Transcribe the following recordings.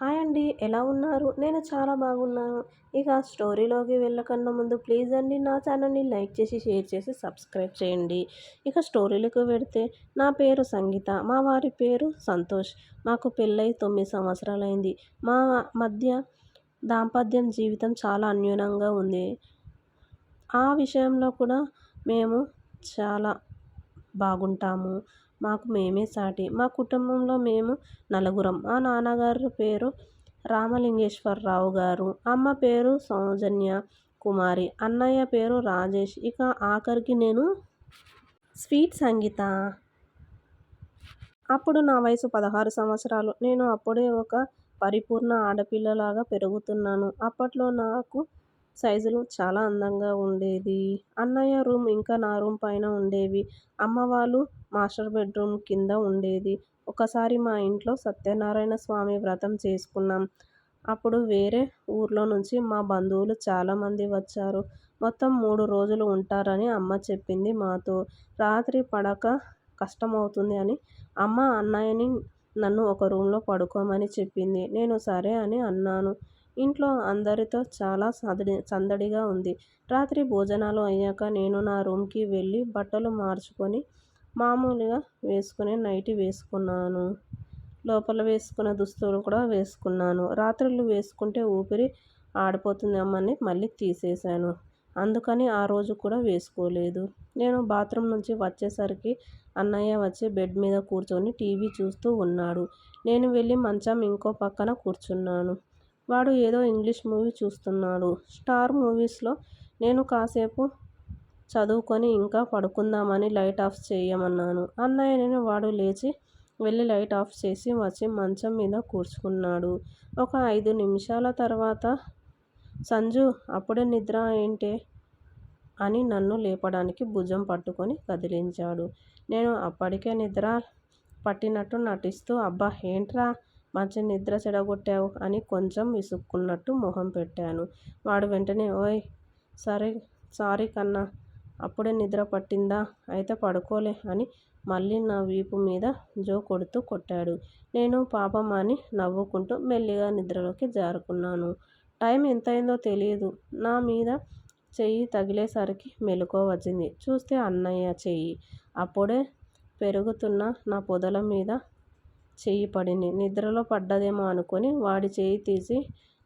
Hi అండి ఎలా ఉన్నారు? నేను చాలా బాగున్నాను. ఇక స్టోరీలోకి వెళ్ళకన్నా ముందు ప్లీజ్ అండి నా ఛానల్ని లైక్ చేసి షేర్ చేసి సబ్స్క్రైబ్ చేయండి. ఇక స్టోరీలకు పెడితే నా పేరు సంగీత మా వారి పేరు సంతోష్. మాకు పెళ్ళై తొమ్మిది సంవత్సరాలైంది. మా మధ్య దాంపత్యం జీవితం చాలా అన్యూనంగా ఉంది. ఆ విషయంలో కూడా మేము చాలా బాగుంటాము. మాకు మేమే సాటి. మా కుటుంబంలో మేము నలుగురం. మా నాన్నగారు పేరు రామలింగేశ్వరరావు గారు. అమ్మ పేరు సౌజన్య కుమారి. అన్నయ్య పేరు రాజేష్. ఇక ఆఖరికి నేను స్వీట్ సంగీత. అప్పుడు నా వయసు పదహారు సంవత్సరాలు. నేను అప్పుడే ఒక పరిపూర్ణ ఆడపిల్లలాగా పెరుగుతున్నాను. అప్పట్లో నాకు సైజులు చాలా అందంగా ఉండేది. అన్నయ్య రూమ్ ఇంకా నా రూమ్ పైన ఉండేవి. అమ్మ వాళ్ళు మాస్టర్ బెడ్రూమ్ కింద ఉండేది. ఒకసారి మా ఇంట్లో సత్యనారాయణ స్వామి వ్రతం చేసుకున్నాం. అప్పుడు వేరే ఊర్లో నుంచి మా బంధువులు చాలామంది వచ్చారు. మొత్తం మూడు రోజులు ఉంటారని అమ్మ చెప్పింది మాతో. రాత్రి పడక కష్టమవుతుంది అని అమ్మ అన్నయ్యని నన్ను ఒక రూమ్లో పడుకోమని చెప్పింది. నేను సరే అని అన్నాను. ఇంట్లో అందరితో చాలా సందడి సందడిగా ఉంది. రాత్రి భోజనాలు అయ్యాక నేను నా రూమ్కి వెళ్ళి బట్టలు మార్చుకొని మామూలుగా వేసుకునే నైటీ వేసుకున్నాను. లోపల వేసుకున్న దుస్తులు కూడా వేసుకున్నాను. రాత్రులు వేసుకుంటే ఊపిరి ఆడిపోతుందేమని మళ్ళీ తీసేశాను. అందుకని ఆ రోజు కూడా వేసుకోలేదు. నేను బాత్రూమ్ నుంచి వచ్చేసరికి అన్నయ్య వచ్చి బెడ్ మీద కూర్చొని టీవీ చూస్తూ ఉన్నాడు. నేను వెళ్ళి మంచం ఇంకో పక్కన కూర్చున్నాను. వాడు ఏదో ఇంగ్లీష్ మూవీ చూస్తున్నాడు. స్టార్ మూవీస్లో నేను కాసేపు చదువుకొని ఇంకా పడుకుందామని లైట్ ఆఫ్ చేయమన్నాను. అన్నయ్య నేను వాడు లేచి వెళ్ళి లైట్ ఆఫ్ చేసి వచ్చి మంచం మీద కూర్చుకున్నాడు ఒక ఐదు నిమిషాల తర్వాత సంజు అప్పుడే నిద్ర ఏంటే అని నన్ను లేపడానికి భుజం పట్టుకొని కదిలించాడు. నేను అప్పటికే నిద్ర పట్టినట్టు నటిస్తూ అబ్బా ఏంట్రా? మంచి నిద్ర చెడగొట్టావు అని కొంచెం విసుక్కున్నట్టు మొహం పెట్టాను. వాడు వెంటనే ఓయ్ సరే సారీ కన్నా అప్పుడే నిద్ర పట్టిందా? అయితే పడుకోలే అని మళ్ళీ నా వీపు మీద జో కొడుతూ కొట్టాడు. నేను పాపం అని నవ్వుకుంటూ మెల్లిగా నిద్రలోకి జారుకున్నాను. టైం ఎంతైందో తెలియదు నా మీద చెయ్యి తగిలేసరికి మెలకువ వచ్చింది. చూస్తే అన్నయ్య చెయ్యి అప్పుడే పెరుగుతున్న నా పొదల మీద చెయ్యి పడింది. నిద్రలో పడ్డదేమో అనుకొని వాడి చేయి తీసి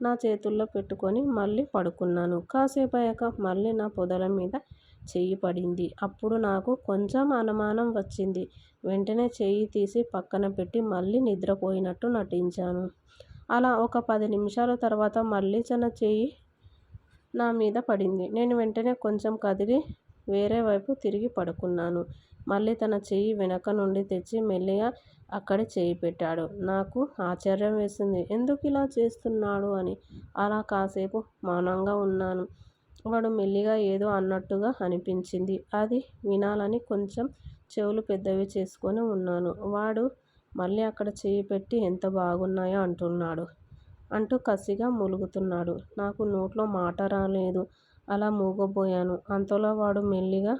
నా చేతుల్లో పెట్టుకొని మళ్ళీ పడుకున్నాను. కాసేపు అయ్యాక మళ్ళీ నా పొదల మీద చెయ్యి పడింది. అప్పుడు నాకు కొంచెం అనుమానం వచ్చింది. వెంటనే చెయ్యి తీసి పక్కన పెట్టి మళ్ళీ నిద్రపోయినట్టు నటించాను. అలా ఒక పది నిమిషాల తర్వాత మళ్ళీ తన చెయ్యి నా మీద పడింది. నేను వెంటనే కొంచెం కదిలి వేరే వైపు తిరిగి పడుకున్నాను. మళ్ళీ తన చెయ్యి వెనక నుండి తెచ్చి మెల్లిగా అక్కడ చేయి పెట్టాడు. నాకు ఆశ్చర్యం వేసింది. ఎందుకు ఇలా చేస్తున్నాడు అని. అలా కాసేపు మౌనంగా ఉన్నాను. వాడు మెల్లిగా ఏదో అన్నట్టుగా అనిపించింది. అది వినాలని కొంచెం చెవులు పెద్దవి చేసుకొని ఉన్నాను. వాడు మళ్ళీ అక్కడ చేయి పెట్టి ఎంత బాగున్నాయో అంటున్నాడు. అంటూ కసిగా మూలుగుతున్నాడు. నాకు నోట్లో మాట రాలేదు. అలా మూగబోయాను. అంతలో వాడు మెల్లిగా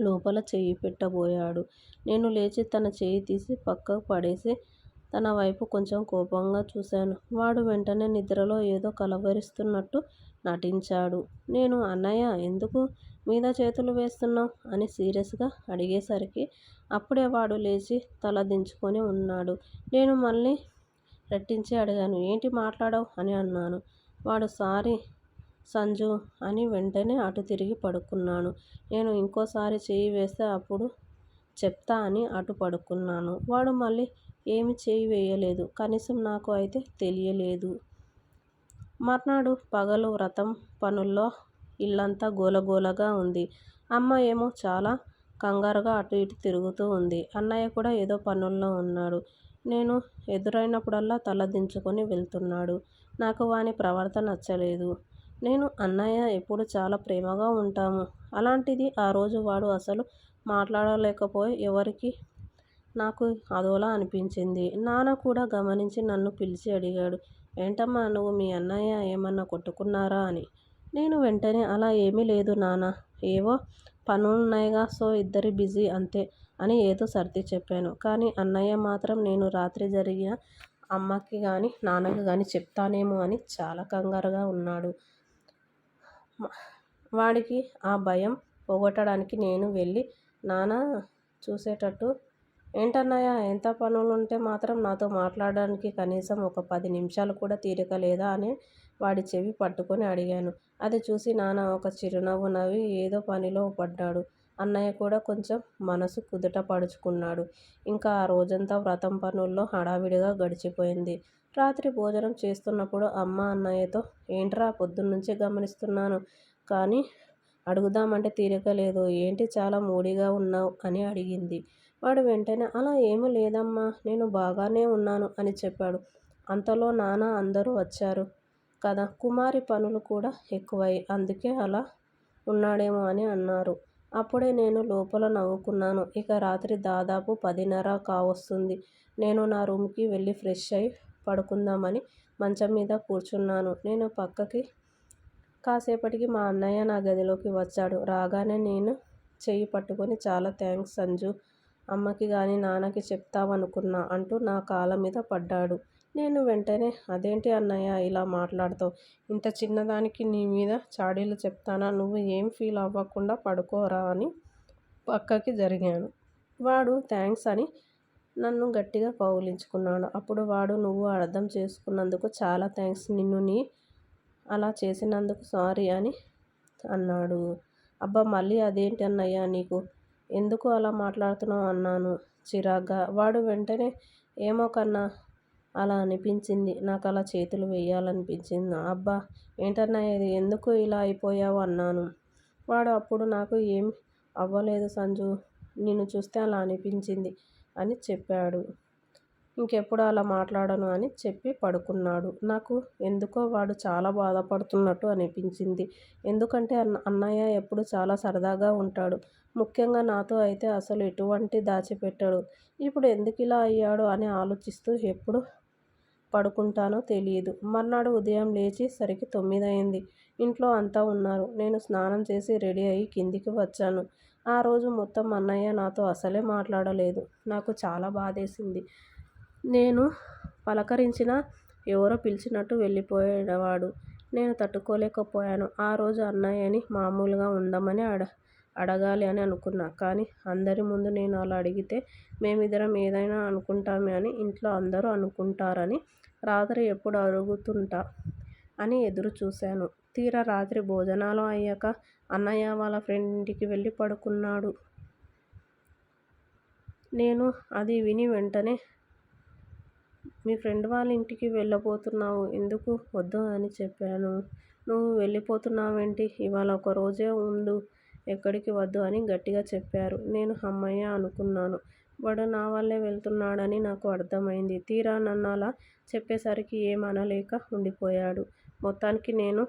లోపల చెయ్యి పెట్టబోయాడు. నేను లేచి తన చెయ్యి తీసి పక్కకు పడేసి తన వైపు కొంచెం కోపంగా చూశాను. వాడు వెంటనే నిద్రలో ఏదో కలవరిస్తున్నట్టు నటించాడు. నేను అన్నయ్య ఎందుకు మీద చేతులు వేస్తున్నావు? అని సీరియస్గా అడిగేసరికి అప్పుడే వాడు లేచి తల దించుకొని ఉన్నాడు. నేను మళ్ళీ రెట్టించి అడిగాను. ఏంటి మాట్లాడావు? అని అన్నాను. వాడు సారీ సంజు అని వెంటనే అటు తిరిగి పడుకున్నాను. నేను ఇంకోసారి చేయి వేస్తే అప్పుడు చెప్తా అని అటు పడుకున్నాను. వాడు మళ్ళీ ఏమి చేయి వేయలేదు. కనీసం నాకు అయితే తెలియలేదు. మర్నాడు పగలు వ్రతం పనుల్లో ఇల్లంతా గోలగోలగా ఉంది. అమ్మ ఏమో చాలా కంగారుగా అటు ఇటు తిరుగుతూ ఉంది. అన్నయ్య కూడా ఏదో పనుల్లో ఉన్నాడు. నేను ఎదురైనప్పుడల్లా తల దించుకొని వెళ్తున్నాడు. నాకు వాని ప్రవర్తన నచ్చలేదు. నేను అన్నయ్య ఎప్పుడు చాలా ప్రేమగా ఉంటాము. అలాంటిది ఆ రోజు వాడు అసలు మాట్లాడలేకపోయి ఎవరికి నాకు అదోలా అనిపించింది. నాన్న కూడా గమనించి నన్ను పిలిచి అడిగాడు ఏంటమ్మా నువ్వు మీ అన్నయ్య ఏమన్నా కొట్టుకున్నారా అని? నేను వెంటనే అలా ఏమీ లేదు నాన్న ఏవో పనులున్నాయిగా సో ఇద్దరి బిజీ అంతే అని ఏదో సర్ది చెప్పాను. కానీ అన్నయ్య మాత్రం నేను రాత్రి జరిగిన అమ్మకి కానీ నాన్నకి కానీ చెప్తానేమో అని చాలా కంగారుగా ఉన్నాడు. వాడికి ఆ భయం పోగొట్టడానికి నేను వెళ్ళి నాన్న చూసేటట్టు ఏంటన్నయ్య ఎంత పనులుంటే మాత్రం నాతో మాట్లాడడానికి కనీసం ఒక పది నిమిషాలు కూడా తీరిక లేదా? అని వాడి చెవి పట్టుకొని అడిగాను. అది చూసి నాన్న ఒక చిరునవ్వు నవ్వి ఏదో పనిలో పడ్డాడు. అన్నయ్య కూడా కొంచెం మనసు కుదుట పడుచుకున్నాడు. ఇంకా ఆ రోజంతా వ్రతం పనుల్లో హడావిడిగా గడిచిపోయింది. రాత్రి భోజనం చేస్తున్నప్పుడు అమ్మ అన్నయ్యతో ఏంట్రా పొద్దున్నుంచి గమనిస్తున్నాను కానీ అడుగుదామంటే తీరిక లేదు. ఏంటి చాలా మూడిగా ఉన్నావు? అని అడిగింది. వాడు వెంటనే అలా ఏమీ లేదమ్మా నేను బాగానే ఉన్నాను అని చెప్పాడు. అంతలో నాన్న అందరూ వచ్చారు కదా కుమారి పనులు కూడా ఎక్కువై అందుకే అలా ఉన్నాడేమో అని అన్నారు. అప్పుడే నేను లోపల నవ్వుకున్నాను. ఇక రాత్రి దాదాపు పదిన్నర కావస్తుంది. నేను నా రూమ్కి వెళ్ళి ఫ్రెష్ అయి పడుకుందామని మంచం మీద కూర్చున్నాను. నేను పక్కకి కాసేపటికి మా అన్నయ్య నా గదిలోకి వచ్చాడు. రాగానే నేను చెయ్యి పట్టుకొని చాలా థ్యాంక్స్ సంజు. అమ్మకి కానీ నాన్నకి చెప్తావనుకున్నా అంటూ నా కాళ్ళ మీద పడ్డాడు. నేను వెంటనే అదేంటి అన్నయ్య ఇలా మాట్లాడతావు? ఇంత చిన్నదానికి నీ మీద చాడీలు చెప్తానా? నువ్వు ఏం ఫీల్ అవ్వకుండా పడుకోరా? అని పక్కకి జరిగాను. వాడు థ్యాంక్స్ అని నన్ను గట్టిగా కౌగిలించుకున్నాడు అప్పుడు వాడు నువ్వు అర్థం చేసుకున్నందుకు చాలా థ్యాంక్స్ నిన్ను నీ అలా చేసినందుకు సారీ అని అన్నాడు. అబ్బా మళ్ళీ అదేంటి అన్నయ్య నీకు? ఎందుకు అలా మాట్లాడుతున్నావు? అన్నాను చిరాగ్గా. వాడు వెంటనే ఏమో కన్నా అలా అనిపించింది. నాకు అలా చేతులు వేయాలనిపించింది. అబ్బా! ఏంటన్నా ఇది? ఎందుకు ఇలా అయిపోయావు? అన్నాను. వాడు అప్పుడు నాకు ఏం అవ్వలేదు సంజు. నిన్ను చూస్తే అలా అనిపించింది అని చెప్పాడు. ఇంకెప్పుడు అలా మాట్లాడను అని చెప్పి పడుకున్నాడు. నాకు ఎందుకో వాడు చాలా బాధపడుతున్నట్టు అనిపించింది. ఎందుకంటే అన్న అన్నయ్య ఎప్పుడు చాలా సరదాగా ఉంటాడు. ముఖ్యంగా నాతో అయితే అసలు ఎటువంటి దాచిపెట్టాడు. ఇప్పుడు ఎందుకు ఇలా అయ్యాడు అని ఆలోచిస్తూ ఎప్పుడు పడుకుంటానో తెలియదు. మర్నాడు ఉదయం లేచి సరికి తొమ్మిది అయింది ఇంట్లో అంతా ఉన్నారు. నేను స్నానం చేసి రెడీ అయ్యి కిందికి వచ్చాను. ఆ రోజు మొత్తం అన్నయ్య నాతో అసలే మాట్లాడలేదు. నాకు చాలా బాధేసింది. నేను పలకరించిన ఎవరో పిలిచినట్టు వెళ్ళిపోయేవాడు. నేను తట్టుకోలేకపోయాను. ఆ రోజు అన్నయ్యని మామూలుగా ఉండమని అడ అడగాలి అని అనుకున్నా. కానీ అందరి ముందు నేను అలా అడిగితే మేమిద్దరం ఏదైనా అనుకుంటామే అని ఇంట్లో అందరూ అనుకుంటారని రాత్రి ఎప్పుడు అరుగుతుంటా? అని ఎదురు చూశాను. తీరా రాత్రి భోజనాలు అయ్యాక అన్నయ్య వాళ్ళ ఫ్రెండ్ ఇంటికి వెళ్ళి పడుకున్నాడు. నేను అది విని వెంటనే మీ ఫ్రెండ్ వాళ్ళ ఇంటికి వెళ్ళబోతున్నావు. ఎందుకు వద్దు? అని చెప్పాను. నువ్వు వెళ్ళిపోతున్నావేంటి? ఇవాళ ఒక రోజే ఉండు. ఎక్కడికి వద్దు? అని గట్టిగా చెప్పారు. నేను అమ్మయ్య అనుకున్నాను. వాడు నా వల్లే వెళ్తున్నాడని నాకు అర్థమైంది. తీరా నన్ను అలా చెప్పేసరికి ఏమనలేక ఉండిపోయాడు. మొత్తానికి నేను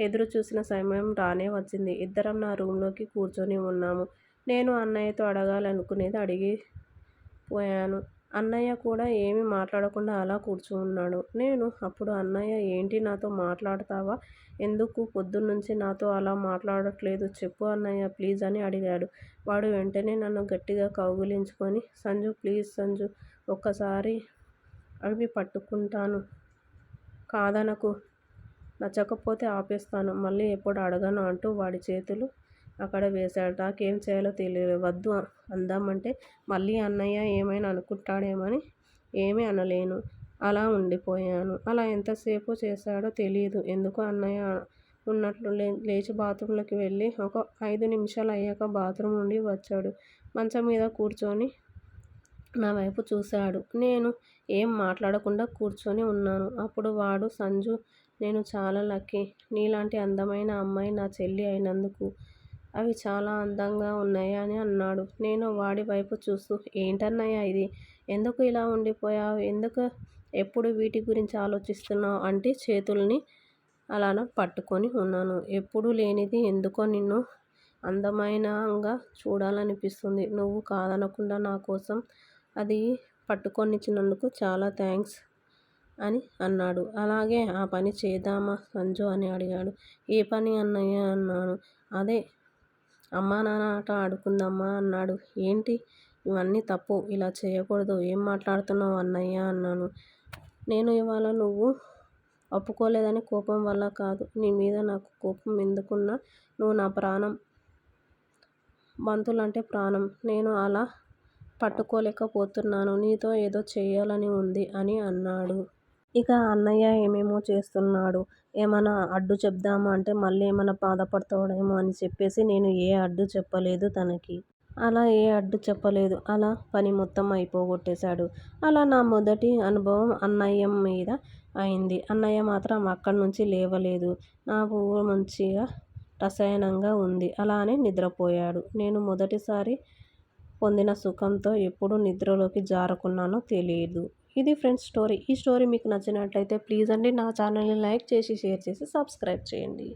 ఎదురు చూసిన సమయం రానే వచ్చింది. ఇద్దరం నా రూమ్లోకి కూర్చొని ఉన్నాము. నేను అన్నయ్యతో అడగాలనుకునేది అడిగి పోయాను అన్నయ్య కూడా ఏమీ మాట్లాడకుండా అలా కూర్చున్నాడు. నేను అప్పుడు అన్నయ్య ఏంటి నాతో మాట్లాడతావా? ఎందుకు పొద్దున్నుంచి నాతో అలా మాట్లాడట్లేదు? చెప్పు అన్నయ్య ప్లీజ్ అని అడిగాడు. వాడు వెంటనే నన్ను గట్టిగా కౌగులించుకొని సంజు ప్లీజ్ సంజు ఒక్కసారి అవి పట్టుకుంటాను. కాదనకు. నచ్చకపోతే ఆపేస్తాను. మళ్ళీ ఎప్పుడు అడగను అంటూ వాడి చేతులు అక్కడ వేశాడు నాకేం చేయాలో తెలియలేదు వద్దు అందామంటే మళ్ళీ అన్నయ్య ఏమైనా అనుకుంటాడేమని ఏమీ అనలేను. అలా ఉండిపోయాను. అలా ఎంతసేపు చేశాడో తెలియదు ఎందుకు అన్నయ్య ఉన్నట్లు లే లేచి బాత్రూంలోకి వెళ్ళి ఒక ఐదు నిమిషాలు అయ్యాక బాత్రూమ్ నుండి వచ్చాడు. మంచం మీద కూర్చొని నా వైపు చూశాడు. నేను ఏం మాట్లాడకుండా కూర్చొని ఉన్నాను. అప్పుడు వాడు సంజు నేను చాలా లక్కీ. నీలాంటి అందమైన అమ్మాయి నా చెల్లి అయినందుకు అవి చాలా అందంగా ఉన్నాయి అని అన్నాడు. నేను వాడి వైపు చూస్తూ ఏంటన్నయ్య ఇది? ఎందుకు ఇలా ఉండిపోయావు? ఎందుకు ఎప్పుడు వీటి గురించి ఆలోచిస్తున్నావు? అంటే చేతుల్ని అలాన పట్టుకొని ఉన్నాను. ఎప్పుడు లేనిది ఎందుకో నిన్ను అందమైనగా చూడాలనిపిస్తుంది. నువ్వు కాదనకుండా నా కోసం అది పట్టుకొనిచ్చినందుకు చాలా థ్యాంక్స్ అని అన్నాడు. అలాగే ఆ పని చేద్దామా సంజు? అని అడిగాడు. ఏ పని అన్నయ్య? అన్నాను. అదే అమ్మా నాన్న ఆట ఆడుకుందామా అన్నాడు ఏంటి ఇవన్నీ తప్పు ఇలా చేయకూడదు ఏం మాట్లాడుతున్నావు అన్నయ్య అన్నాను నేను ఇవాళ నువ్వు ఒప్పుకోలేదని కోపం వల్ల కాదు. నీ మీద నాకు కోపం ఎందుకున్నా నువ్వు నా ప్రాణం. బంతులంటే ప్రాణం. నేను అలా పట్టుకోలేకపోతున్నాను. నీతో ఏదో చేయాలని ఉంది అని అన్నాడు. ఇక అన్నయ్య ఏమేమో చేస్తున్నాడు. ఏమైనా అడ్డు చెప్దామా అంటే మళ్ళీ ఏమైనా బాధపడతాడేమో అని చెప్పేసి నేను ఏ అడ్డు చెప్పలేదు తనకి. అలా ఏ అడ్డు చెప్పలేదు. అలా పని మొత్తం అయిపోగొట్టేశాడు. అలా నా మొదటి అనుభవం అన్నయ్య మీద అయింది. అన్నయ్య మాత్రం అక్కడి నుంచి లేవలేదు. నాకు మంచిగా రసాయనంగా ఉంది. అలానే నిద్రపోయాడు. నేను మొదటిసారి పొందిన సుఖంతో ఎప్పుడు నిద్రలోకి జారుకున్నానో తెలియదు ఇది ఫ్రెండ్స్ స్టోరీ. ఈ స్టోరీ మీకు నచ్చినట్లయితే ప్లీజ్ అండి నా ఛానల్ని లైక్ చేసి, షేర్ చేసి, సబ్స్క్రైబ్ చేయండి.